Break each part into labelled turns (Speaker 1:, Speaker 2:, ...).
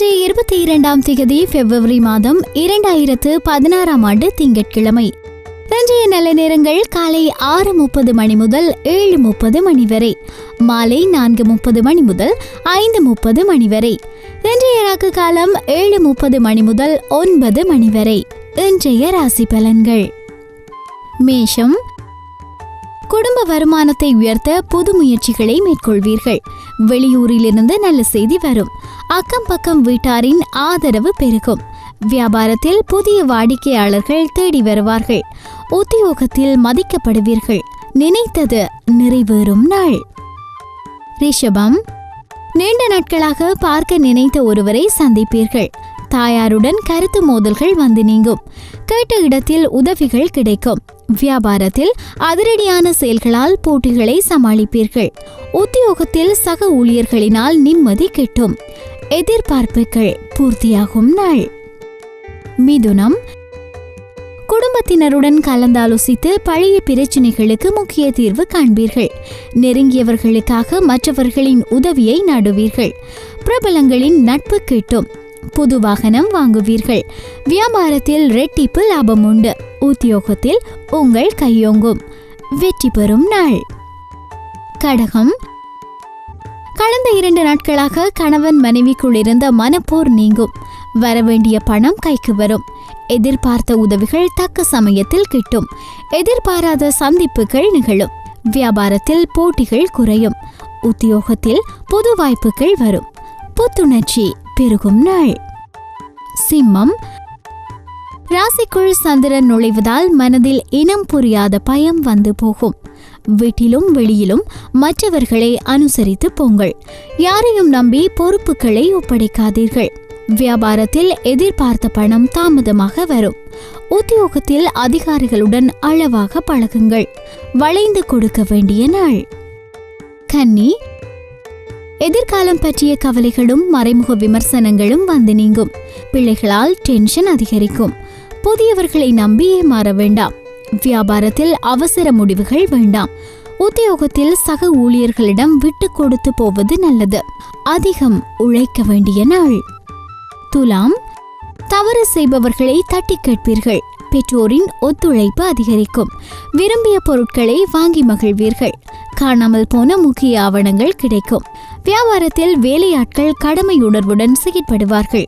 Speaker 1: இருபத்தி இரண்டாம் திகதி பிப்ரவரி மாதம் இரண்டாயிரத்து பதினாறாம் ஆண்டு திங்கட்கிழமை. இன்றைய நல்ல நேரங்கள் காலை ஆறு முப்பது மணி முதல் ஏழு முப்பது மணி வரை மாலை நான்கு முப்பது மணி முதல் ஐந்து முப்பது மணி வரை. இன்றைய ராக்கு காலம் ஏழு முப்பது மணி முதல் ஒன்பது மணி வரை. இன்றைய ராசி பலன்கள். மேஷம் குடும்ப வருமானத்தை உயர்த்த புது முயற்சிகளை மேற்கொள்வீர்கள். வெளியூரிலிருந்து நல்ல செய்தி வரும். அக்கம் பக்கம் வீட்டாரின் ஆதரவு பெருகும். வியாபாரத்தில் புதிய வாடிக்கையாளர்கள் தேடி வருவார்கள். உத்தியோகத்தில் மதிக்கப்படுவீர்கள். நினைத்தது நிறைவேறும் நாள். ரிஷபம் நீண்ட நாட்களாக பார்க்க நினைத்த ஒருவரை சந்திப்பீர்கள். தாயாருடன் கருத்து மோதல்கள் வந்து நீங்கும். கேட்ட இடத்தில் உதவிகள் கிடைக்கும். வியாபாரத்தில் அதிரடியான செயல்களால் போட்டிகளை சமாளிப்பீர்கள். உத்தியோகத்தில் சக ஊழியர்களினால் நிம்மதி கிட்டும். எதிர்பார்ப்புகள் பூர்த்தியாகும் நாள். மிதுனம். குடும்பத்தினருடன் கலந்தாலோசித்து பழைய பிரச்சினைகளுக்கு முக்கிய தீர்வு காண்பீர்கள். நெருங்கியவர்களுக்காக மற்றவர்களின் உதவியை நாடுவீர்கள். பிரபலங்களின் நட்பு கிட்டும். புது வாகனம் வாங்குவீர்கள். வியாபாரத்தில் ரெட்டிப்பு லாபம் உண்டு. உத்தியோகத்தில் உங்கள் கையோங்கும். வெற்றி பெறும் நாள். கடகம். கடந்த இரண்டு நாட்களாக கணவன் மனைவிக்குள் இருந்த மனப்போர் நீங்கும். வரவேண்டிய பணம் கைக்கு வரும். எதிர்பார்த்த உதவிகள் தக்க சமயத்தில் கிட்டும். எதிர்பாராத சந்திப்புகள் நிகழும். வியாபாரத்தில் போட்டிகள் குறையும். உத்தியோகத்தில் புது வாய்ப்புகள் வரும். புத்துணர்ச்சி. பெருகும் நாள். சிம்மம். ராசிக்குள் சந்திரன் நுழைவதால் மனதில் இனம் புரியாத பயம் வந்து போகும். வீட்டிலும் வெளியிலும் மற்றவர்களை அனுசரித்து போங்கள். யாரையும் நம்பி பொறுப்புகளை ஒப்படைக்காதீர்கள். வியாபாரத்தில் எதிர்பார்த்த பணம் தாமதமாக வரும். உத்தியோகத்தில் அதிகாரிகளுடன் அளவாக பழகுங்கள். வளைந்து கொடுக்க வேண்டிய நாள். கன்னி எதிர்காலம் பற்றிய கவலைகளும் மறைமுக விமர்சனங்களும் வந்து நீங்கும். பிள்ளைகளால் டென்ஷன் அதிகரிக்கும். புதியவர்களை நம்பியே மாற வேண்டாம். வியாபாரத்தில் அவசர முடிவுகள் வேண்டாம். உத்தியோகத்தில் சக ஊழியர்களிடம் விட்டு கொடுத்து போவது நல்லது. அதிகம் உழைக்க வேண்டிய நாள். துலாம் தவறு செய்பவர்களை தட்டி கேட்பீர்கள். பெற்றோரின் ஒத்துழைப்பு அதிகரிக்கும். விரும்பிய பொருட்களை வாங்கி மகிழ்வீர்கள். காணாமல் போன முக்கிய ஆவணங்கள் கிடைக்கும். வியாபாரத்தில் வேலையாட்கள் கடமையுணர்வுடன் செயற்படுவார்கள்.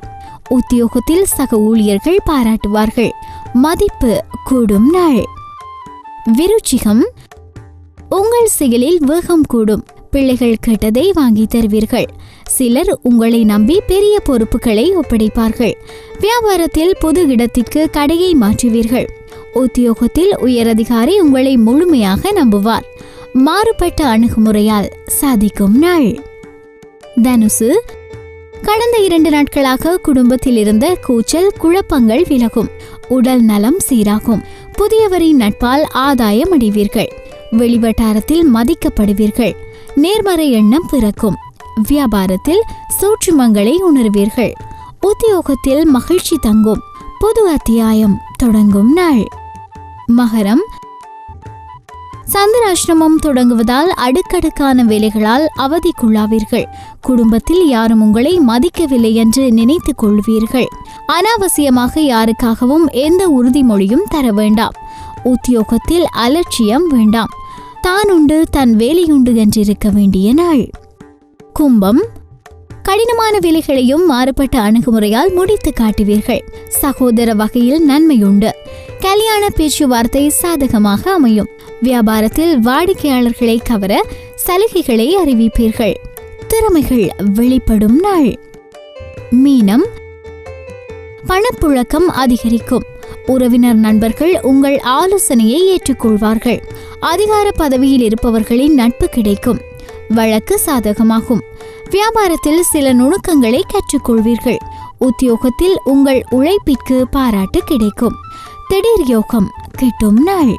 Speaker 1: உத்தியோகத்தில் சக ஊழியர்கள் பாராட்டுவார்கள். மதிப்பு கூடும் நாள். விருச்சிகம் உங்கள் செயலில் வேகம் கூடும். பிள்ளைகள் கேட்டதை வாங்கி தருவீர்கள். சிலர் உங்களை நம்பி பெரிய பொறுப்புகளை ஒப்படைப்பார்கள். வியாபாரத்தில் பொது இடத்திற்கு கடையை மாற்றுவீர்கள். உத்தியோகத்தில் உயரதிகாரி உங்களை முழுமையாக நம்புவார். மாறுபட்ட அணுகுமுறையால் சாதிக்கும் நாள். தனுசு கடந்த இரண்டு நாட்களாக குடும்பத்தில் இருந்த கூச்சல் குழப்பங்கள் விலகும். உடல் நலம் சீராகும். புதியவரின் நட்பால் ஆதாயம் அடைவீர்கள். வெளிவட்டாரத்தில் மதிக்கப்படுவீர்கள். நேர்மறை எண்ணம் பிறக்கும். வியாபாரத்தில் சூற்றுமங்களை உணர்வீர்கள். உத்தியோகத்தில் மகிழ்ச்சி தங்கும். புது அத்தியாயம் தொடங்கும் நாள். மகரம் சந்திராஷ்டிரமம் தொடங்குவதால் அடுக்கடுக்கான வேலைகளால் அவதிக்குள்ளாவீர்கள். குடும்பத்தில் யாரும் உங்களை மதிக்கவில்லை என்று நினைத்துக் கொள்வீர்கள். அனாவசியமாக யாருக்காகவும் எந்த உறுதிமொழியும் தர வேண்டாம். உத்தியோகத்தில் அலட்சியம் வேண்டாம். தான் உண்டு தன் வேலையுண்டு என்றிருக்க வேண்டிய நாள். கும்பம். கடினமான வேலைகளையும் மாறுபட்ட அணுகுமுறையால் முடித்து காட்டுவீர்கள். சகோதர வகையில் நன்மையுண்டு. கல்யாண பேச்சுவார்த்தை சாதகமாக அமையும். வியாபாரத்தில் வாடிக்கையாளர்களை கவர சலுகைகளை அறிவிப்பீர்கள். திறமைகள் வெளிப்படும் நாள். மீனம். பணப்புழக்கம் அதிகரிக்கும். உறவினர் நண்பர்கள் உங்கள் ஆலோசனையை ஏற்றுக்கொள்வார்கள். அதிகார பதவியில் இருப்பவர்களின் நட்பு கிடைக்கும். வழக்கு சாதகமாகும். வியாபாரத்தில் சில நுணுக்கங்களை கற்றுக்கொள்வீர்கள். உத்தியோகத்தில் உங்கள் உழைப்பிற்கு பாராட்டு கிடைக்கும். திடீர் யோகம் கிட்டும் நாள்.